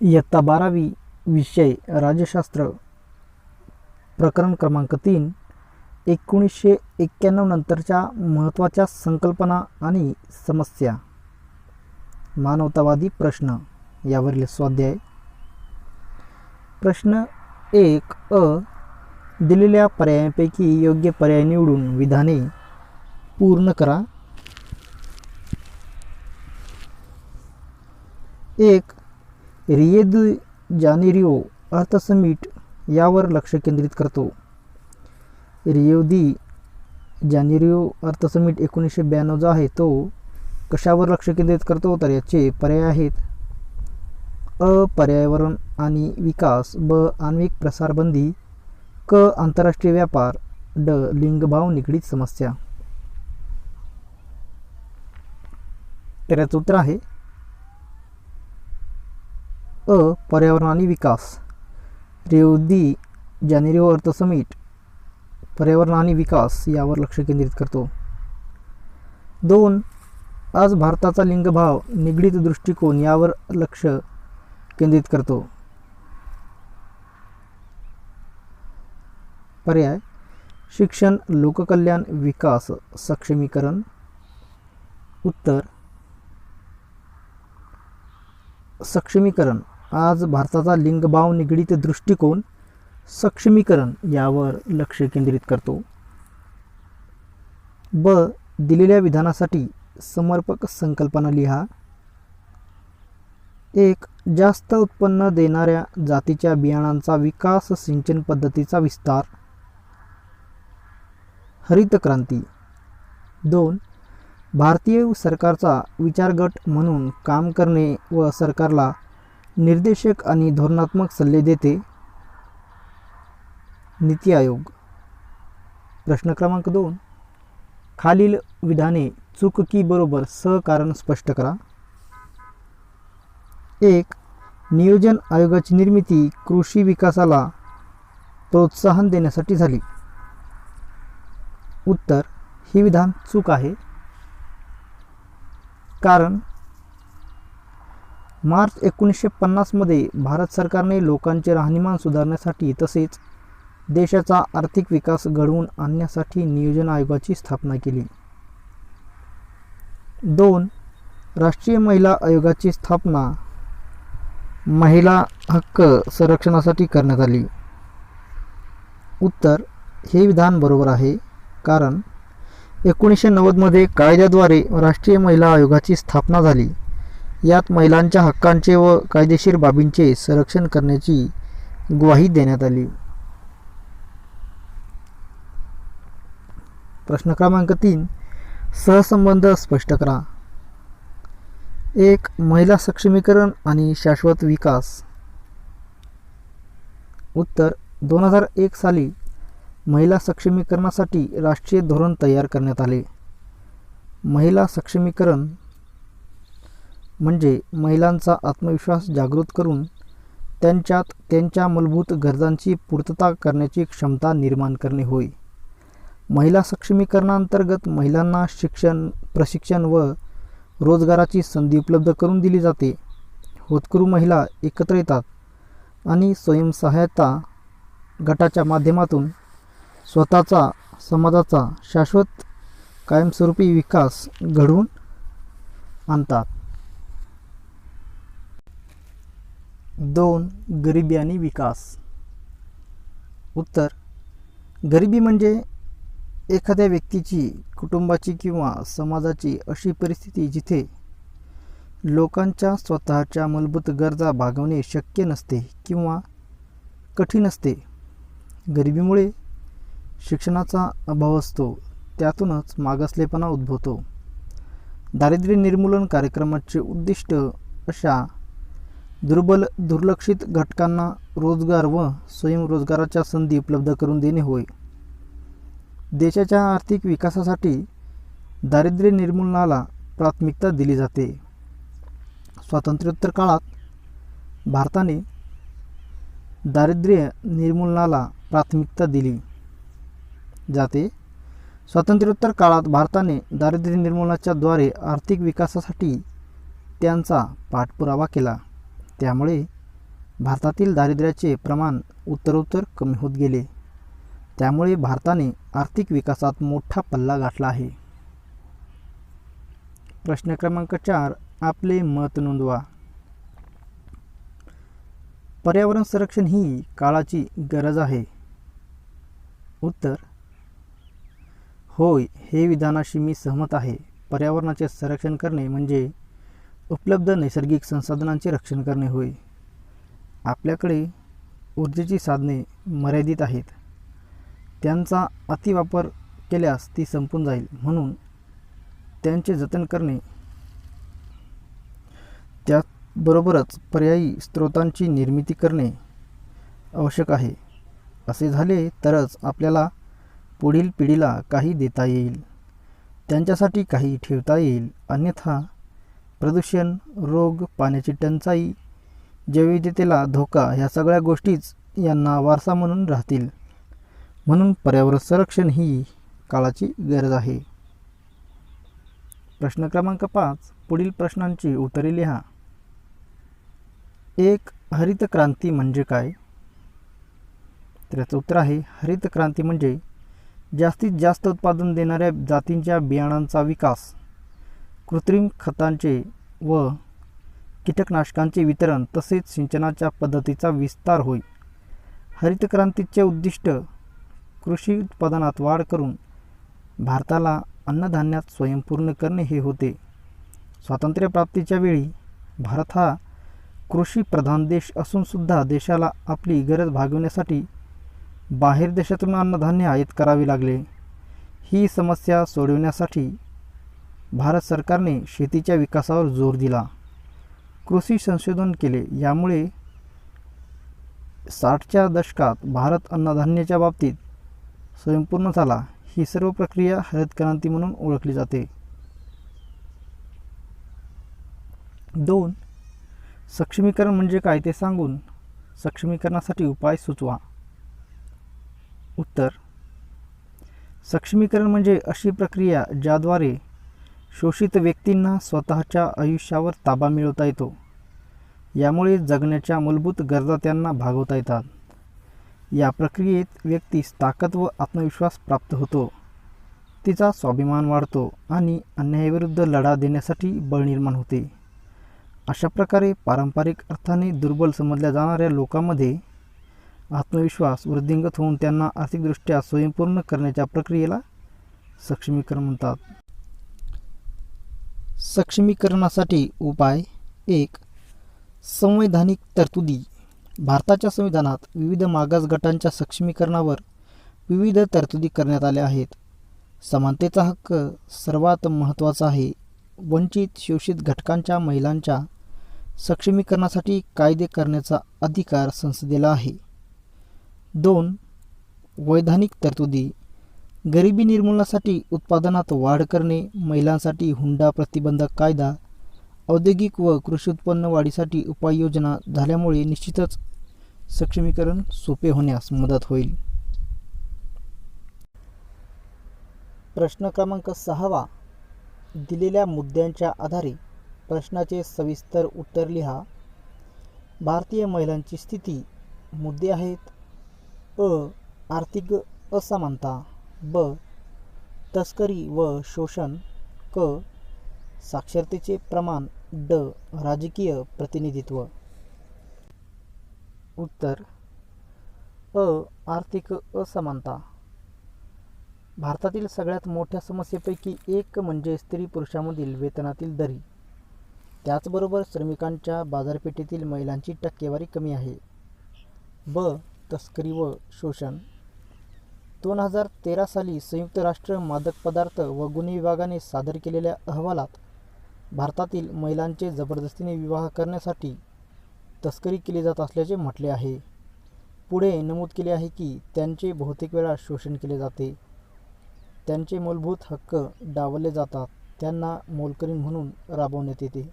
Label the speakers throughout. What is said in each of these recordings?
Speaker 1: इयत्ता बारावी विषय राज्यशास्त्र प्रकरण क्रमांक तीन एकोणीसशे एक्क्याण्णव नंतरच्या महत्त्वाच्या संकल्पना आणि समस्या. मानवतावादी प्रश्न यावरील स्वाध्याय. प्रश्न एक अ दिलेल्या पर्यायांपैकी योग्य पर्याय निवडून विधाने पूर्ण करा. एक रिये जानेरिओ अर्थ यावर लक्ष केंद्रित करतो. रियोदी जानेरिओ अर्थसमिट एकोणीसशे ब्याण्णव जो आहे तो कशावर लक्ष केंद्रित करतो? तर याचे पर्याय आहेत. अ पर्यावरण आणि विकास ब आण्विक प्रसारबंदी क आंतरराष्ट्रीय व्यापार ड लिंगभाव निगडीत समस्या. तर याचं उत्तर आहे अ पर्यावरण आणि विकास. रेवदी दी अर्थ समिट पर्यावरण आणि विकास यावर लक्ष केंद्रित करतो. दोन आज भारताचा लिंगभाव निगडीत दृष्टिकोन यावर लक्ष केंद्रित करतो. पर्याय शिक्षण लोककल्याण विकास सक्षमीकरण. उत्तर सक्षमीकरण. आज भारताचा लिंगभाव निगडीत दृष्टिकोन सक्षमीकरण यावर लक्ष केंद्रित करतो. ब. दिलेल्या विधानासाठी समर्पक संकल्पना लिहा. एक. जास्त उत्पन्न देणाऱ्या जातीच्या बियाणांचा विकास सिंचन पद्धतीचा विस्तार. हरित क्रांती. दोन. भारतीय सरकारचा विचारगट म्हणून काम करणे व सरकारला निर्देशक आणि धोरणात्मक सल्ले देते. नीती आयोग. प्रश्न क्रमांक दोन. खालील विधाने चूक की बरोबर सहकारण स्पष्ट करा. एक. नियोजन आयोगाची निर्मिती कृषी विकासाला प्रोत्साहन देण्यासाठी झाली. उत्तर. ही विधान चूक आहे. कारण मार्च एकोणीसशे पन्नासमध्ये भारत सरकारने लोकांचे राहणीमान सुधारण्यासाठी तसेच देशाचा आर्थिक विकास घडवून आणण्यासाठी नियोजन आयोगाची स्थापना केली. दोन राष्ट्रीय महिला आयोगाची स्थापना महिला हक्क संरक्षणासाठी करण्यात आली. उत्तर हे विधान बरोबर आहे कारण एकोणीसशे नव्वदमध्ये कायद्याद्वारे राष्ट्रीय महिला आयोगाची स्थापना झाली. यात महिलांच्या हक्कांचे व कायदेशीर बाबींचे संरक्षण करण्याची ग्वाही देण्यात आली. प्रश्न क्रमांक तीन. सहसंबंध स्पष्ट करा. एक महिला सक्षमीकरण आणि शाश्वत विकास. उत्तर दोन हजार एक साली महिला सक्षमीकरणासाठी राष्ट्रीय धोरण तयार करण्यात आले. महिला सक्षमीकरण म्हणजे महिलांचा आत्मविश्वास जागृत करून त्यांच्यात त्यांच्या मूलभूत गरजांची पूर्तता करण्याची क्षमता निर्माण करणे होय. महिला सक्षमीकरणांतर्गत महिलांना शिक्षण प्रशिक्षण व रोजगाराची संधी उपलब्ध करून दिली जाते. होतकरू महिला एकत्र येतात आणि स्वयंसहायता गटाच्या माध्यमातून स्वतःचा समाजाचा शाश्वत कायमस्वरूपी विकास घडवून आणतात. दोन गरिबी आणि विकास. उत्तर गरिबी म्हणजे एखाद्या व्यक्तीची कुटुंबाची किंवा समाजाची अशी परिस्थिती जिथे लोकांच्या स्वतःच्या मूलभूत गरजा भागवणे शक्य नसते किंवा कठीण असते. गरिबीमुळे शिक्षणाचा अभाव असतो त्यातूनच मागासलेपणा उद्भवतो. दारिद्र्य निर्मूलन कार्यक्रमाचे उद्दिष्ट अशा दुर्बल दुर्लक्षित घटकांना रोजगार व स्वयंरोजगाराच्या संधी उपलब्ध करून देणे होय. देशाच्या आर्थिक विकासासाठी दारिद्र्य निर्मूलनाला प्राथमिकता दिली जाते. स्वातंत्र्योत्तर काळात भारताने दारिद्र्य निर्मूलनाला प्राथमिकता दिली जाते. स्वातंत्र्योत्तर काळात भारताने दारिद्र्य निर्मूलनाच्या द्वारे आर्थिक विकासासाठी त्यांचा पाठपुरावा केला. त्यामुळे भारतातील दारिद्र्याचे प्रमाण उत्तरोत्तर कमी होत गेले. त्यामुळे भारताने आर्थिक विकासात मोठा पल्ला गाठला आहे. प्रश्न क्रमांक चार आपले मत नोंदवा. पर्यावरण संरक्षण ही काळाची गरज आहे. उत्तर होय हे विधानाशी मी सहमत आहे. पर्यावरणाचे संरक्षण करणे म्हणजे उपलब्ध नैसर्गिक संसाधनांचे रक्षण करणे होय. आपल्याकडे ऊर्जेची साधने मर्यादित आहेत. त्यांचा अतिवापर केल्यास ती संपून जाईल. म्हणून त्यांचे जतन करणे त्याबरोबरच पर्यायी स्रोतांची निर्मिती करणे आवश्यक आहे. असे झाले तरच आपल्याला पुढील पिढीला काही देता येईल. त्यांच्यासाठी काही ठेवता येईल. अन्यथा प्रदूषण रोग पाण्याची टंचाई जैविधतेला धोका ह्या सगळ्या गोष्टीच यांना वारसा म्हणून राहतील. म्हणून पर्यावरण संरक्षण ही काळाची गरज आहे. प्रश्न क्रमांक पाच पुढील प्रश्नांची उत्तरे लिहा. एक हरित क्रांती म्हणजे काय? तर याचं उत्तर आहे हरित क्रांती म्हणजे जास्तीत जास्त उत्पादन देणाऱ्या जातींच्या बियाणांचा विकास. कृत्रिम खतांचे व कीटकनाशकांचे वितरण तसेच सिंचनाच्या पद्धतीचा विस्तार होईल हरित क्रांतीचे उद्दिष्ट कृषी उत्पादनात वाढ करून भारताला अन्नधान्यात स्वयंपूर्ण करणे हे होते. स्वातंत्र्यप्राप्तीच्या वेळी भारत हा कृषी प्रधान देश असूनसुद्धा देशाला आपली गरज भागवण्यासाठी बाहेर देशातून अन्नधान्य आयात करावे लागले. ही समस्या सोडवण्यासाठी भारत सरकारने शेतीच्या विकासावर जोर दिला. कृषी संशोधन केले. यामुळे साठच्या दशकात भारत अन्नधान्याच्या बाबतीत स्वयंपूर्ण झाला. ही सर्व प्रक्रिया हरित क्रांती म्हणून ओळखली जाते. दोन सक्षमीकरण म्हणजे काय ते सांगून सक्षमीकरणासाठी उपाय सुचवा. उत्तर सक्षमीकरण म्हणजे अशी प्रक्रिया ज्याद्वारे शोषित व्यक्तींना स्वतःच्या आयुष्यावर ताबा मिळवता येतो. यामुळे जगण्याच्या मूलभूत गरजा त्यांना भागवता येतात. या प्रक्रियेत व्यक्तीस ताकद व आत्मविश्वास प्राप्त होतो. तिचा स्वाभिमान वाढतो आणि अन्यायाविरुद्ध लढा देण्यासाठी बळ निर्माण होते. अशा प्रकारे पारंपरिक अर्थाने दुर्बल समजल्या जाणाऱ्या लोकांमध्ये आत्मविश्वास वृद्धिंगत होऊन त्यांना आर्थिकदृष्ट्या स्वयंपूर्ण करण्याच्या प्रक्रियेला सक्षमीकरण म्हणतात. सक्षमीकरणासाठी उपाय एक संवैधानिक तरतुदी. भारताच्या संविधानात विविध मागास गटांच्या सक्षमीकरणावर विविध तरतुदी करण्यात आल्या आहेत. समानतेचा हक्क सर्वात महत्त्वाचा आहे. वंचित शोषित घटकांच्या महिलांच्या सक्षमीकरणासाठी कायदे करण्याचा अधिकार संसदेला आहे. दोन वैधानिक तरतुदी. गरिबी निर्मूलनासाठी उत्पादनात वाढ करणे महिलांसाठी हुंडा प्रतिबंधक कायदा औद्योगिक व कृषी उत्पन्न वाढीसाठी उपाययोजना झाल्यामुळे निश्चितच सक्षमीकरण सोपे होण्यास मदत होईल. प्रश्न क्रमांक सहावा. दिलेल्या मुद्द्यांच्या आधारे प्रश्नाचे सविस्तर उत्तर लिहा. भारतीय महिलांची स्थिती मुद्दे आहेत अ आर्थिक असमानता. ब. तस्करी व शोषण क. साक्षरतेचे प्रमाण ड. राजकीय प्रतिनिधित्व. उत्तर. अ. आर्थिक असमानता. भारतातील सगळ्यात मोठ्या समस्येपैकी एक म्हणजे स्त्री पुरुषामधील वेतनातील दरी. त्याचबरोबर श्रमिकांच्या बाजारपेठेतील महिलांची टक्केवारी कमी आहे. ब. तस्करी व शोषण. दोन हजार तेरा साली संयुक्त राष्ट्र मादक पदार्थ व गुन्हे विभागाने सादर केलेल्या अहवालात भारतातील महिलांचे जबरदस्तीने विवाह करण्यासाठी तस्करी केली जात असल्याचे म्हटले आहे. पुढे नमूद केले आहे की त्यांचे बहुतेक वेळा शोषण केले जाते. त्यांचे मूलभूत हक्क डावलले जातात. त्यांना मोलकरीण म्हणून राबवण्यात येते.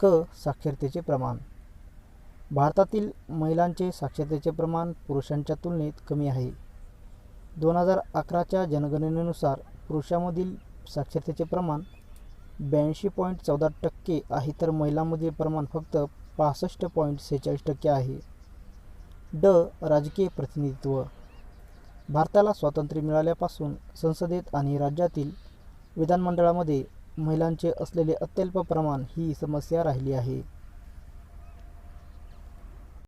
Speaker 1: क साक्षरतेचे प्रमाण भारतातील महिलांचे साक्षरतेचे प्रमाण पुरुषांच्या तुलनेत कमी आहे. दोन हजार अकराच्या जनगणनेनुसार पुरुषामधील साक्षरतेचे प्रमाण ब्याऐंशी पॉईंट चौदा टक्के आहे तर महिलांमधील प्रमाण फक्त पासष्ट पॉईंट सेहेचाळीस टक्के आहे. ड. राजकीय प्रतिनिधित्व. भारताला स्वातंत्र्य मिळाल्यापासून संसदेत आणि राज्यातील विधानमंडळामध्ये महिलांचे असलेले अत्यल्प प्रमाण ही समस्या राहिली आहे.